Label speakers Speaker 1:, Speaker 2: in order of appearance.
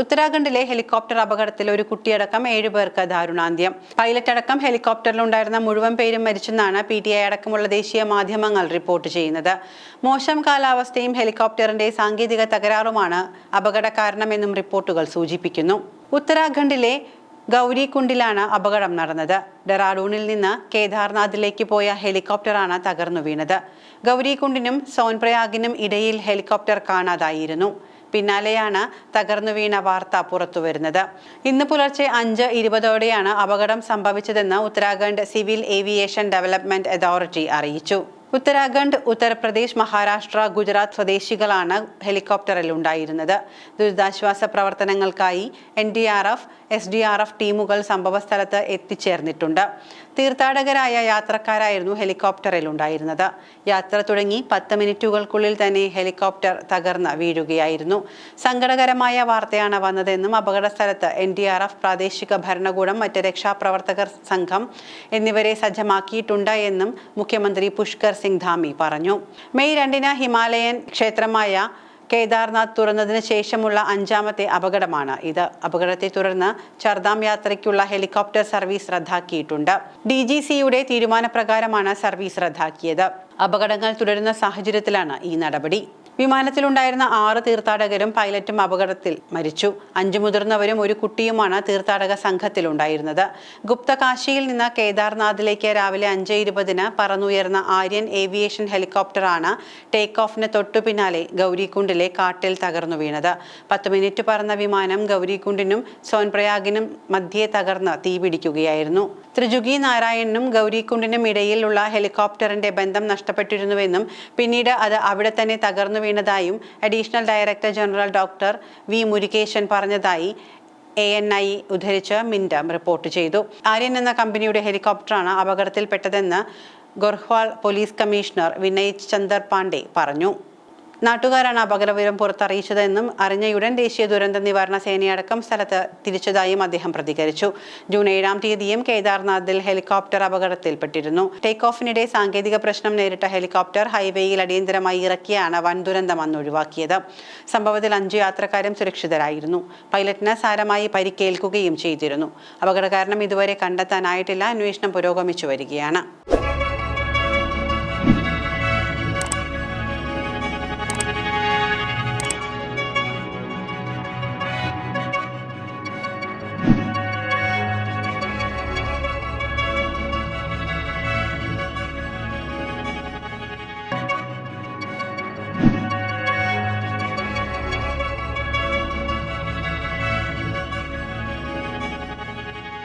Speaker 1: ഉത്തരാഖണ്ഡിലെ ഹെലികോപ്റ്റർ അപകടത്തിൽ ഒരു കുട്ടിയടക്കം ഏഴുപേർക്ക് ദാരുണാന്ത്യം. പൈലറ്റ് അടക്കം ഹെലികോപ്റ്ററിലുണ്ടായിരുന്ന മുഴുവൻ പേരും മരിച്ചെന്നാണ് പി ടി ഐ അടക്കമുള്ള ദേശീയ മാധ്യമങ്ങൾ റിപ്പോർട്ട് ചെയ്യുന്നത്. മോശം കാലാവസ്ഥയും ഹെലികോപ്റ്ററിന്റെ സാങ്കേതിക തകരാറുമാണ് അപകട കാരണമെന്നും റിപ്പോർട്ടുകൾ സൂചിപ്പിക്കുന്നു. ഉത്തരാഖണ്ഡിലെ ഗൗരിക്കുണ്ടിലാണ് അപകടം നടന്നത്. ഡെറാഡൂണിൽ നിന്ന് കേദാർനാഥിലേക്ക് പോയ ഹെലികോപ്റ്ററാണ് തകർന്നു വീണത്. ഗൗരിക്കുണ്ടിനും സോൻപ്രയാഗിനും ഇടയിൽ ഹെലികോപ്റ്റർ കാണാതായിരുന്നു. പിന്നാലെയാണ് തകർന്നു വീണ വാർത്ത പുറത്തുവരുന്നത് ഇന്ന് പുലർച്ചെ അഞ്ച് ഇരുപതോടെയാണ് അപകടം സംഭവിച്ചതെന്ന് Uttarakhand civil aviation development authority അറിയിച്ചു. ഉത്തരാഖണ്ഡ് ഉത്തർപ്രദേശ് മഹാരാഷ്ട്ര ഗുജറാത്ത് സ്വദേശികളാണ് ഹെലികോപ്റ്ററിൽ ഉണ്ടായിരുന്നത്. ദുരിതാശ്വാസ പ്രവർത്തനങ്ങൾക്കായി N D R F S D R F ടീമുകൾ സംഭവസ്ഥലത്ത് എത്തിച്ചേർന്നിട്ടുണ്ട്. തീർത്ഥാടകരായ യാത്രക്കാരായിരുന്നു ഹെലികോപ്റ്ററിൽ ഉണ്ടായിരുന്നത്. യാത്ര തുടങ്ങി പത്ത് മിനിറ്റുകൾക്കുള്ളിൽ തന്നെ ഹെലികോപ്റ്റർ തകർന്ന് വീഴുകയായിരുന്നു. സങ്കടകരമായ വാർത്തയാണ് വന്നതെന്നും അപകട സ്ഥലത്ത് എൻ ഡി ആർ എഫ് പ്രാദേശിക ഭരണകൂടം മറ്റ് രക്ഷാപ്രവർത്തകർ സംഘം എന്നിവരെ സജ്ജമാക്കിയിട്ടുണ്ട് എന്നും മുഖ്യമന്ത്രി പുഷ്കർ സിംഗ് ധാമി പറഞ്ഞു. മെയ് രണ്ടിന് ഹിമാലയൻ ക്ഷേത്രമായ കേദാർനാഥ് തുറന്നതിന് ശേഷമുള്ള അഞ്ചാമത്തെ അപകടമാണ്. ഇത് അപകടത്തെ തുടർന്ന് ചർദാം യാത്രയ്ക്കുള്ള ഹെലികോപ്റ്റർ സർവീസ് റദ്ദാക്കിയിട്ടുണ്ട്. ഡി ജി സിയുടെ തീരുമാനപ്രകാരമാണ് സർവീസ് റദ്ദാക്കിയത്. അപകടങ്ങൾ തുടരുന്ന സാഹചര്യത്തിലാണ് ഈ നടപടി. വിമാനത്തിലുണ്ടായിരുന്ന ആറ് തീർത്ഥാടകരും പൈലറ്റും അപകടത്തിൽ മരിച്ചു. അഞ്ചു മുതിർന്നവരും ഒരു കുട്ടിയുമാണ് തീർത്ഥാടക സംഘത്തിലുണ്ടായിരുന്നത്. ഗുപ്തകാശിയിൽ നിന്ന് കേദാർനാഥിലേക്ക് രാവിലെ അഞ്ച് ഇരുപതിന് പറന്നുയർന്ന ആര്യൻ ഏവിയേഷൻ ഹെലികോപ്റ്ററാണ് ടേക്ക് ഓഫിന് തൊട്ടു പിന്നാലെ ഗൗരികുണ്ടിലെ കാട്ടിൽ തകർന്നു വീണത്. പത്ത് മിനിറ്റ് പറന്ന വിമാനം ഗൗരിക്കുണ്ടിനും സോൻപ്രയാഗിനും മധ്യേ തകർന്ന് തീപിടിക്കുകയായിരുന്നു ത്രിജുഗി നാരായണനും ഗൗരിക്കുണ്ടിനും ഇടയിലുള്ള ഹെലികോപ്റ്ററിന്റെ ബന്ധം നഷ്ടപ്പെട്ടിരുന്നുവെന്നും പിന്നീട് അത് അവിടെ തന്നെ തകർന്നു വീണതായും additional director general doctor V Murugesan പറഞ്ഞതായി എ എൻ ഐ ഉദ്ധരിച്ച് മിൻഡം റിപ്പോർട്ട് ചെയ്തു. ആര്യൻ എന്ന കമ്പനിയുടെ ഹെലികോപ്റ്ററാണ് അപകടത്തിൽപ്പെട്ടതെന്ന് ഗൊർഹ്വാൾ പോലീസ് കമ്മീഷണർ വിനയ് ചന്ദർ പാണ്ഡെ പറഞ്ഞു. നാട്ടുകാരാണ് അപകടവിവരം പുറത്തറിയിച്ചതെന്നും അറിഞ്ഞയുടൻ ദേശീയ ദുരന്ത നിവാരണ സേനയടക്കം സ്ഥലത്ത് തിരിച്ചതായും അദ്ദേഹം പ്രതികരിച്ചു. ജൂൺ ഏഴാം തീയതിയും കേദാർനാഥിൽ ഹെലികോപ്റ്റർ അപകടത്തിൽപ്പെട്ടിരുന്നു. ടേക്ക് ഓഫിനിടെ സാങ്കേതിക പ്രശ്നം നേരിട്ട ഹെലികോപ്റ്റർ ഹൈവേയിൽ അടിയന്തരമായി ഇറക്കിയാണ് വൻ ദുരന്തം അന്ന് ഒഴിവാക്കിയത്. സംഭവത്തിൽ അഞ്ചു യാത്രക്കാരും സുരക്ഷിതരായിരുന്നു. പൈലറ്റിന് സാരമായി പരിക്കേൽക്കുകയും ചെയ്തിരുന്നു. അപകട കാരണം ഇതുവരെ കണ്ടെത്താനായിട്ടില്ല. അന്വേഷണം പുരോഗമിച്ചു വരികയാണ്.